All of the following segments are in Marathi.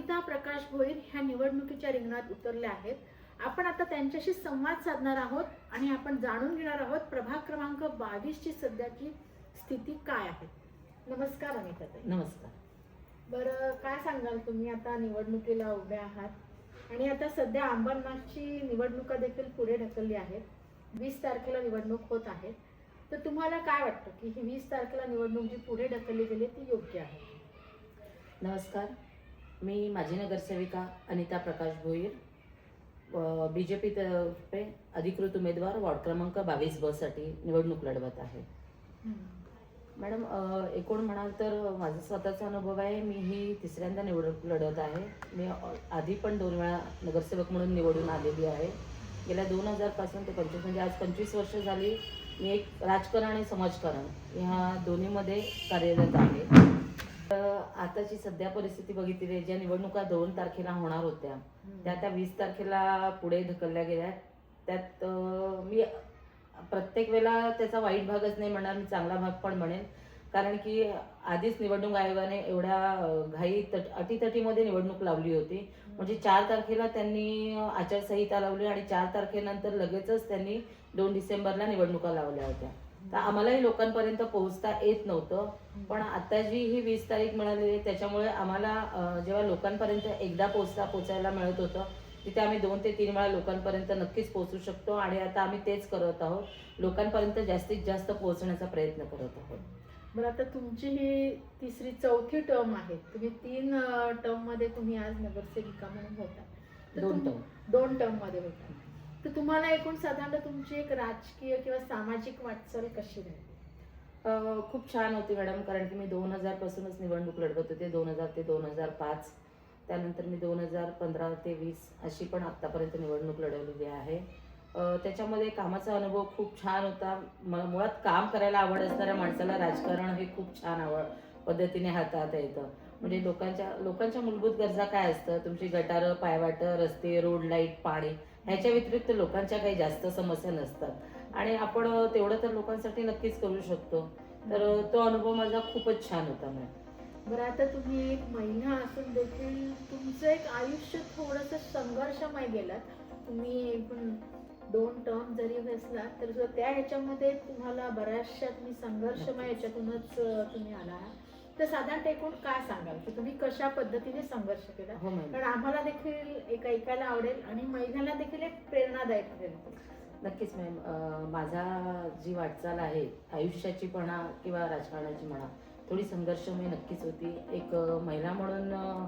अनिता प्रकाश भोईर ह्या निवडणुकीच्या रिंगणात उतरल्या आहेत. आपण आता त्यांच्याशी संवाद साधणार आहोत आणि आपण जाणून घेणार आहोत प्रभाग क्रमांक बावीस ची सध्याची स्थिती काय आहे. नमस्कार अनिता नमस्कार. बरं काय सांगाल तुम्ही? आता निवडणुकीला उभे आहात आणि आता सध्या अंबरनाथची निवडणुका देखील पुढे ढकलली आहेत. वीस तारखेला निवडणूक होत आहे. तर तुम्हाला काय वाटतं की ही वीस तारखेला निवडणूक जी पुढे ढकलली गेली ती योग्य आहे? नमस्कार. मी माझी नगरसेविका अनिता प्रकाश भोईर बी जे पी तर्फे अधिकृत उमेदवार वॉर्ड क्रमांक बावीस बससाठी निवडणूक लढवत आहे. मॅडम एकूण म्हणाल तर माझा स्वतःचा अनुभव आहे मी ही तिसऱ्यांदा निवडणूक लढवत आहे. मी आधी पण दोन वेळा नगरसेवक म्हणून निवडून आलेली आहे. गेल्या दोन हजारपासून ते पंचवीस म्हणजे आज पंचवीस वर्ष झाली मी एक राजकारण आणि समाजकारण ह्या दोन्हीमध्ये कार्यरत आहे. आताची सध्या परिस्थिती बघितली ज्या निवडणुका दोन तारखेला होणार होत्या त्या त्या वीस तारखेला पुढे ढकलल्या गेल्या. त्यात मी प्रत्येक वेळेला त्याचा वाईट भागच नाही म्हणणार मी चांगला भाग पण म्हणेन. कारण की आधीच निवडणूक आयोगाने एवढ्या घाई तट अटीतटीमध्ये निवडणूक लावली होती. म्हणजे चार तारखेला त्यांनी आचारसंहिता लावली आणि चार तारखेनंतर लगेचच त्यांनी दोन डिसेंबरला निवडणुका लावल्या होत्या. तर आम्हालाही लोकांपर्यंत पोहोचता येत नव्हतं. पण आता जी ही वीस तारीख मिळालेली आहे त्याच्यामुळे आम्हाला जेव्हा लोकांपर्यंत एकदा पोचता पोचायला मिळत होतं तिथे आम्ही दोन ते तीन वेळा लोकांपर्यंत नक्कीच पोहोचू शकतो आणि आता आम्ही तेच करत आहोत. लोकांपर्यंत जास्तीत जास्त पोहोचण्याचा प्रयत्न करत आहोत. बरं आता तुमची ही तिसरी चौथी टर्म आहे. तुम्ही तीन टर्ममध्ये तुम्ही आज नगरसेविका म्हणून होता. दोन टर्म दोन टर्ममध्ये होता. तर तुम्हाला एकूण साधारणतः तुमची एक राजकीय किंवा सामाजिक वाटचाल कशी राहिली अ, खूप छान होती मॅडम कारण की मी दोन हजार पासूनच निवडणूक लढवत होते. दोन हजार ते दोन हजार पाच त्यानंतर मी दोन हजार पंधरा ते वीस अशी पण आत्तापर्यंत निवडणूक लढवलेली आहे. अ, त्याच्यामध्ये कामाचा अनुभव खूप छान होता. म- मुळात काम करायला आवड असणाऱ्या माणसाला राजकारण हे खूप छान आवड पद्धतीने हाताळता येतं. म्हणजे लोकांच्या लोकांच्या मूलभूत गरजा काय असतं? तुमची गटारं पायवाटं रस्ते रोड लाइट पाणी ह्याच्या व्यतिरिक्त लोकांच्या काही जास्त समस्या नसतात. आणि आपण तेवढं तर लोकांसाठी नक्कीच करू शकतो. तर तो अनुभव माझा खूपच छान होता मॅम. बरं आता तुम्ही एक महिला असून देखील तुमचं एक आयुष्य थोडंसं संघर्षमय गेलं. तुम्ही दोन टर्म जरी बसला तर त्या ह्याच्यामध्ये तुम्हाला बऱ्याचशा तुम्ही संघर्षमय ह्याच्यातूनच अं, तुम्ही आला. आहात. तर साधारणतः एकूण काय सांगाल? की तुम्ही कशा पद्धतीने संघर्ष केला? हो मॅम. कारण आम्हाला देखील एक ऐकायला आवडेल आणि महिलांना देखील एक प्रेरणादायक ठरेल. नक्कीच मॅम. अ, माझा जी वाटचाल आहे आयुष्याची म्हणा किंवा राजकारणाची म्हणा थोडी संघर्षमय नक्कीच होती. एक अ, महिला म्हणून अ,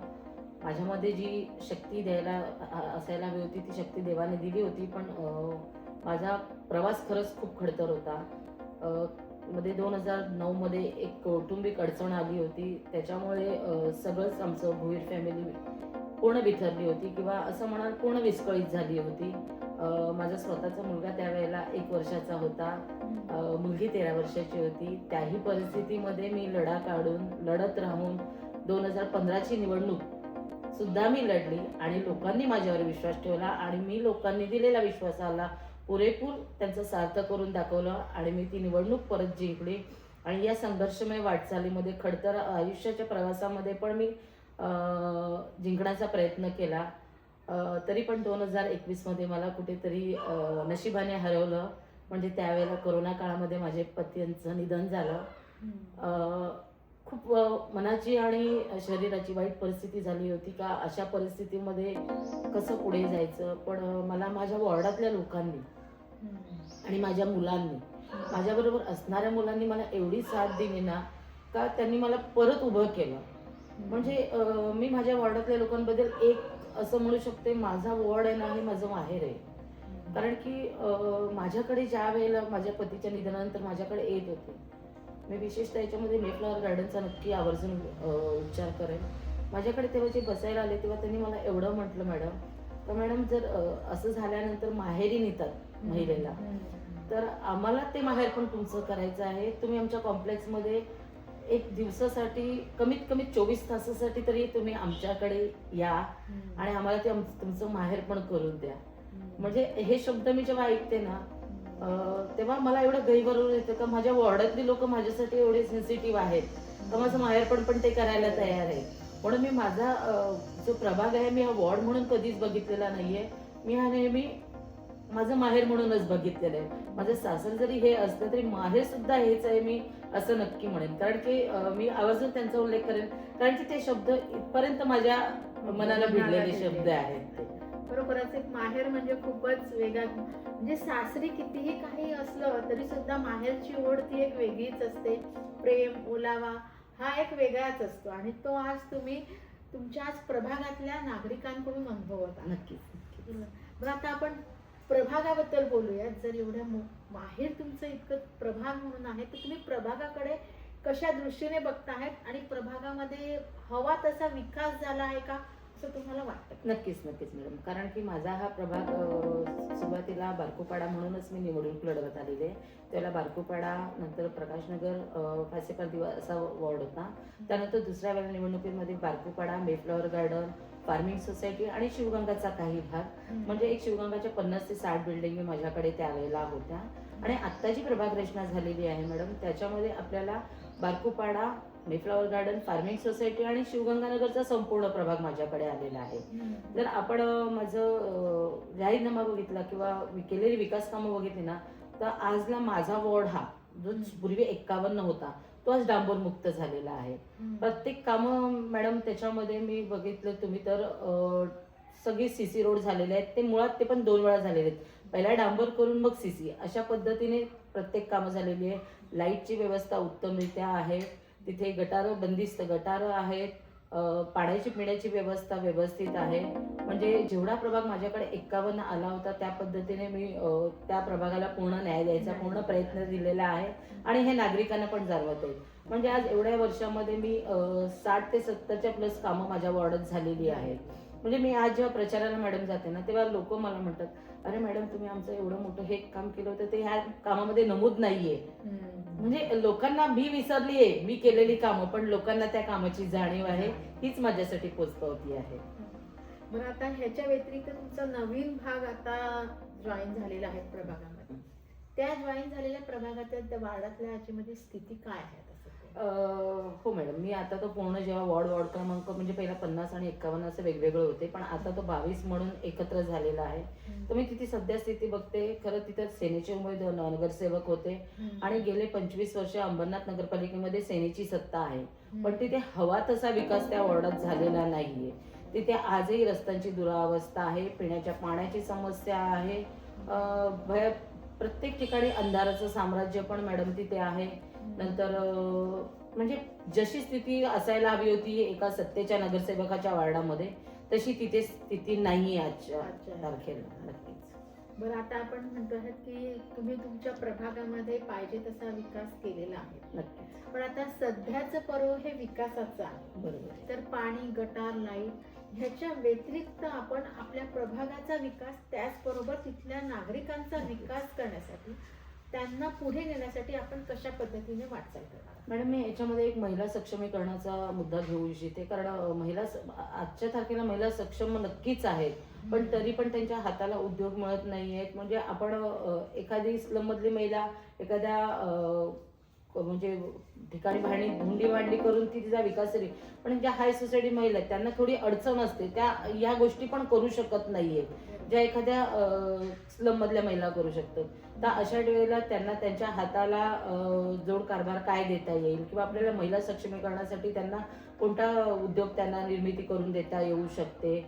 माझ्यामध्ये जी शक्ती द्यायला अ- असायला हवी होती ती शक्ती देवाने दिली होती. पण अ, माझा प्रवास खरंच खूप खडतर होता. अ, मध्ये दोन हजार नऊमध्ये एक कौटुंबिक अडचण आली होती. त्याच्यामुळे सगळंच आमचं भुईर फॅमिली पूर्ण बिथरली होती किंवा असं म्हणाल पूर्ण विस्कळीत झाली होती. माझा स्वतःचा मुलगा त्यावेळेला एक वर्षाचा होता. मुलगी तेरा वर्षाची होती. त्याही परिस्थितीमध्ये मी लढा काढून लढत राहून दोन हजार पंधराची निवडणूक सुद्धा मी लढली आणि लोकांनी माझ्यावर विश्वास ठेवला आणि मी लोकांनी दिलेल्या विश्वासाला पुरेपूर त्यांचं सार्थ करून दाखवलं आणि मी ती निवडणूक परत जिंकली. आणि या संघर्षमय वाटचालीमध्ये खडतर आयुष्याच्या प्रवासामध्ये पण मी जिंकण्याचा प्रयत्न केला. तरी पण दोन हजार एकवीसमध्ये मला कुठेतरी नशिबाने हरवलं. म्हणजे त्यावेळेला कोरोना काळामध्ये माझे पतींचं निधन झालं. खूप मनाची आणि शरीराची वाईट परिस्थिती झाली होती का? अशा परिस्थितीमध्ये कसं पुढे जायचं? पण मला माझ्या वॉर्डातल्या लोकांनी आणि माझ्या मुलांनी माझ्याबरोबर असणाऱ्या मुलांनी मला एवढी साथ दिली ना का त्यांनी मला परत उभं केलं. म्हणजे मी माझ्या वॉर्डातल्या लोकांबद्दल एक असं म्हणू शकते माझा वॉर्ड आहे ना हे माझं माहेर आहे. कारण की माझ्याकडे ज्या वेळेला माझ्या पतीच्या निधनानंतर माझ्याकडे येत होते मी विशेषतः याच्यामध्ये मेफ्लॉवर गार्डनचा नक्की आवर्जून उच्चार करेन. माझ्याकडे तेव्हा जे बसायला आले तेव्हा त्यांनी मला एवढं म्हटलं मॅडम तर मॅडम जर असं झाल्यानंतर माहेरी नेतात महिलेला तर आम्हाला ते माहेर पण तुमचं करायचं आहे. तुम्ही आमच्या कॉम्प्लेक्समध्ये एक दिवसासाठी कमीत कमी चोवीस तासासाठी तरी तुम्ही आमच्याकडे या आणि आम्हाला ते तुमचं माहेर पण करून द्या. म्हणजे हे शब्द मी जेव्हा ऐकते ना तेव्हा मला एवढं गैरबरोबर येतं का माझ्या वॉर्डातली लोक माझ्यासाठी एवढे सेन्सिटिव्ह आहेत. तर माझं माहेरपण पण ते करायला तयार आहे. म्हणून मी माझा जो प्रभाग आहे मी हा वॉर्ड म्हणून कधीच बघितलेला नाहीये. मी हा नेहमी माझं माहेर म्हणूनच बघितलेलं आहे. माझं सासर जरी हे असलं तरी माहेर सुद्धा हेच आहे मी असं नक्की म्हणेन. कारण की मी आवर्जून त्यांचा उल्लेख करेन. कारण की ते शब्द इथपर्यंत माझ्या मनाला भिडलेले शब्द आहेत ते. बरोबरच एक माहेर म्हणजे खूपच वेगळा. म्हणजे सासरी कितीही काही असलं तरी सुद्धा माहेरची ओढ ती एक वेगळीच असते. प्रेम ओलावा हा एक वेगळाच असतो. आणि तो आज तुम्ही तुमच्या आज प्रभागातल्या नागरिकांकडून अनुभवत नक्कीच. बरं आता आपण प्रभागाबद्दल बोलूयात जर एवढ्या माहेर तुमचं इतकं प्रभाग म्हणून आहे तर तुम्ही प्रभागाकडे कशा दृष्टीने बघताहेत? आणि प्रभागामध्ये हवा तसा विकास झाला आहे का? असं तुम्हाला वाटतं? नक्कीच नक्कीच मॅडम कारण की माझा हा प्रभाग अ, सुरुवातीला बारकोपाडा म्हणूनच मी निवडणूक लढवत आलेली. आहे त्याला बारकोपाडा नंतर प्रकाशनगर अ, फासेपार दिवा असा वॉर्ड होता. त्यानंतर दुसऱ्या वेळेला निवडणुकीमध्ये Barkopada Mayflower garden farming society आणि शिवगंगाचा काही भाग. म्हणजे एक शिवगंगाच्या पन्नास ते साठ बिल्डिंगी माझ्याकडे त्यावेळेला होत्या. आणि आत्ता जी प्रभाग रचना झालेली आहे मॅडम त्याच्यामध्ये आपल्याला Barkopada Mayflower garden farming society आणि शिवगंगानगरचा संपूर्ण प्रभाग माझ्याकडे आलेला आहे. जर आपण माझं जाहीरनामा बघितला किंवा केलेली विकास कामं बघितली ना तर आजला माझा वॉर्ड हा जो पूर्वी एक्कावन्न होता तो आज डांबरमुक्त झालेला आहे. प्रत्येक कामं मॅडम त्याच्यामध्ये मी बघितलं तुम्ही तर सगळे सी सी रोड झालेले आहेत. ते मुळात ते पण दोन वेळा झालेले आहेत. पहिला डांबर करून मग सी सी अशा पद्धतीने प्रत्येक कामं झालेली आहे. लाईटची व्यवस्था उत्तमरित्या आहे. तिथे गटारं बंदिस्त गटारं आहेत. पाण्याची पिण्याची व्यवस्था व्यवस्थित आहे. म्हणजे जेवढा प्रभाग माझ्याकडे एक्कावन्न आला होता त्या पद्धतीने मी त्या प्रभागाला पूर्ण न्याय द्यायचा पूर्ण प्रयत्न दिलेला आहे. आणि हे नागरिकांना पण जाणवत आहे म्हणजे आज एवढ्या वर्षामध्ये मी साठ ते सत्तरच्या प्लस कामं माझ्या वॉर्डात झालेली आहेत. म्हणजे मी आज जेव्हा प्रचाराला मॅडम जाते ना तेव्हा लोक मला म्हणतात अरे मॅडम तुम्ही आमचं एवढं मोठं हे काम केलं होतं ते ह्या कामामध्ये नमूद नाहीये. म्हणजे लोकांना मी विसरलीये मी केलेली कामं पण लोकांना त्या कामाची जाणीव आहे हीच माझ्यासाठी पोचपावती आहे. बरं आता ह्याच्या व्यतिरिक्त तुमचा नवीन भाग आता जॉईन झालेला आहे प्रभागामध्ये. त्या जॉईन झालेल्या प्रभागाच्या त्या वार्डातल्या ह्याच्यामध्ये स्थिती काय आहे हो मॅडम मी आता तो पूर्ण जेव्हा वॉर्ड वॉर्ड क्रमांक म्हणजे पहिला पन्नास आणि एक्कावन्न असे वेगवेगळे होते पण आता तो बावीस म्हणून एकत्र झालेला आहे. तर मी तिथे सध्या स्थिती बघते. खरं तिथं सेनेचे उमेदवार नगरसेवक होते. आणि गेले पंचवीस वर्ष अंबरनाथ नगरपालिकेमध्ये सेनेची सत्ता आहे. पण तिथे हवा तसा विकास त्या वॉर्डात झालेला नाहीये. तिथे आजही रस्त्यांची दुरावस्था आहे पिण्याच्या पाण्याची समस्या आहे. भय प्रत्येक ठिकाणी अंधाराचं साम्राज्य पण मॅडम तिथे आहे. नंतर म्हणजे जशी स्थिती असायला हवी होती एका सत्तेच्या नगरसेवकाच्या वार्डामध्ये तशी तिथे स्थिती नाही आजच्या. तारखेला नक्कीच. बरं आता आपण म्हणतो आहात की तुम्ही तुमच्या प्रभागामध्ये पाहिजे तसा विकास केलेला आहे. नक्कीच. पण आता सध्याचं पर्व हे विकासाचं आहे. बरोबर. तर पाणी गटार लाइट ह्याच्या व्यतिरिक्त आपण आपल्या प्रभागाचा विकास त्याचबरोबर तिथल्या नागरिकांचा विकास करण्यासाठी त्यांना पुढे नेण्यासाठी आपण कशा पद्धतीने वाटचाल करणार? मॅडम मी याच्यामध्ये एक महिला सक्षमीकरणाचा मुद्दा घेऊ इच्छिते कारण महिला आजच्या तारखेला महिला सक्षम नक्कीच आहेत पण तरी पण त्यांच्या हाताला उद्योग मिळत नाही आहेत म्हणजे आपण एखादी स्लम मधली महिला एखाद्या म्हणजे ठिकाणी भांडी धुंडी भांडी करून ती तिचा विकास झाली पण ज्या हाय सोसायटी महिला आहेत त्यांना थोडी अडचण असते. त्या या गोष्टी पण करू शकत नाहीये. ज्या एखाद्या स्लम मधल्या महिला करू शकतात. तर अशा वेळेला त्यांना त्यांच्या हाताला जोड कारभार काय देता येईल किंवा आपल्याला महिला सक्षमीकरणासाठी त्यांना कोणता उद्योग त्यांना निर्मिती करून देता येऊ शकते?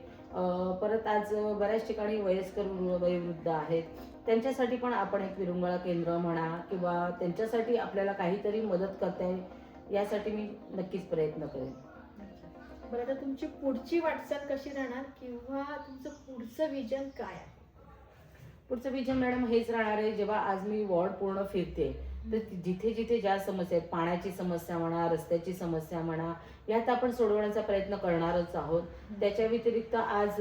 परत आज बऱ्याच ठिकाणी वयस्कर वयोवृद्ध आहेत. त्यांच्यासाठी पण आपण एक विरंगुळा केंद्र म्हणा किंवा त्यांच्यासाठी आपल्याला काहीतरी मदत करता येईल यासाठी मी नक्कीच प्रयत्न करेन. बरं आता तुमची पुढची वाटचाल कशी राहणार किंवा तुमचं पुढचं विजन काय आहे? पुढचं विजन मॅडम हेच राहणार आहे जेव्हा आज मी वॉर्ड पूर्ण फिरते तर जिथे जिथे ज्या समस्या आहेत पाण्याची समस्या म्हणा रस्त्याची समस्या म्हणा यात आपण सोडवण्याचा प्रयत्न करणारच आहोत. त्याच्या व्यतिरिक्त आज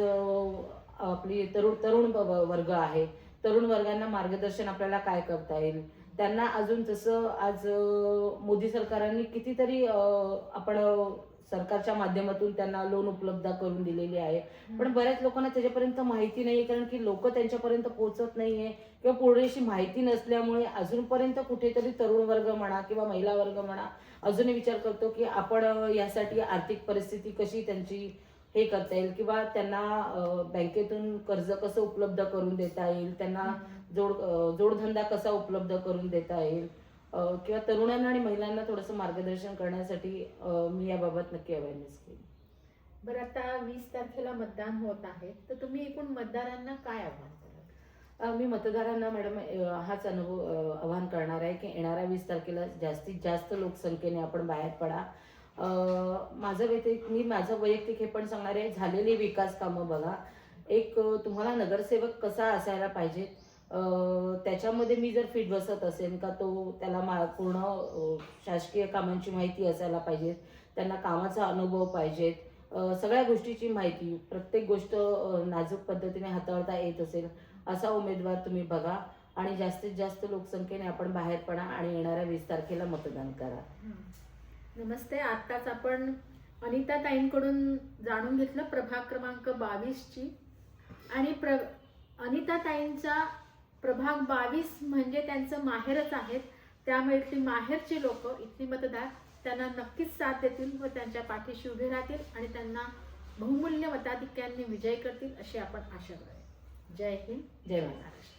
आपली तरुण तरुण वर्ग आहे तरुण वर्गांना मार्गदर्शन आपल्याला काय करता येईल? त्यांना अजून जसं आज मोदी सरकारांनी कितीतरी आपण सरकारच्या माध्यमातून त्यांना लोन उपलब्ध करून दिलेली आहे. पण बऱ्याच लोकांना त्याच्यापर्यंत माहिती नाहीये कारण की लोक त्यांच्यापर्यंत पोहोचत नाहीये किंवा पुरेशी माहिती नसल्यामुळे अजूनपर्यंत कुठेतरी तरुण वर्ग म्हणा किंवा महिला वर्ग म्हणा अजूनही विचार करतो की आपण यासाठी आर्थिक परिस्थिती कशी त्यांची हे करता येईल किंवा त्यांना बँकेतून कर्ज कसं उपलब्ध करून देता येईल त्यांना जोड जोडधंदा कसा उपलब्ध करून देता येईल किंवा तरुणांना आणि महिलांना थोडंसं मार्गदर्शन करण्यासाठी मी याबाबत नक्की अवेअरनेस केली. बरं आता वीस तारखेला मतदान होत आहे तर तुम्ही एकूण मतदारांना काय आव्हान कराल? अ, मी मतदारांना मॅडम हाच अनुभव आवाहन करणार आहे की येणाऱ्या वीस तारखेला जास्तीत जास्त लोकसंख्येने आपण बाहेर पडा माझं व्यतिरिक्त मी माझं वैयक्तिक हे पण सांगणार आहे झालेली विकास कामं बघा. एक तुम्हाला नगरसेवक कसा असायला पाहिजे? त्याच्यामध्ये मी जर फिट बसत असेल का तो त्याला मा पूर्ण शासकीय कामांची माहिती असायला पाहिजे त्यांना कामाचा अनुभव पाहिजेत सगळ्या गोष्टीची माहिती प्रत्येक गोष्ट नाजूक पद्धतीने हाताळता येत असेल असा उमेदवार तुम्ही बघा. आणि जास्तीत जास्त लोकसंख्येने आपण बाहेर पडा आणि येणाऱ्या वीस तारखेला मतदान करा. नमस्ते आत्ताच आपण अनिता ताईंकडून जाणून घेतलं प्रभाग क्रमांक बावीसची. आणि प्र अनिता ताईंचा प्रभाग बावीस म्हणजे त्यांचं माहेरच आहेत. त्यामुळे इथली माहेरची लोक इथली मतदार त्यांना नक्कीच साथ देतील व त्यांच्या पाठीशी उभे राहतील आणि त्यांना बहुमूल्य मताधिक्यांनी विजय करतील अशी आपण आशा करूया जय हिंद. जय महाराष्ट्र.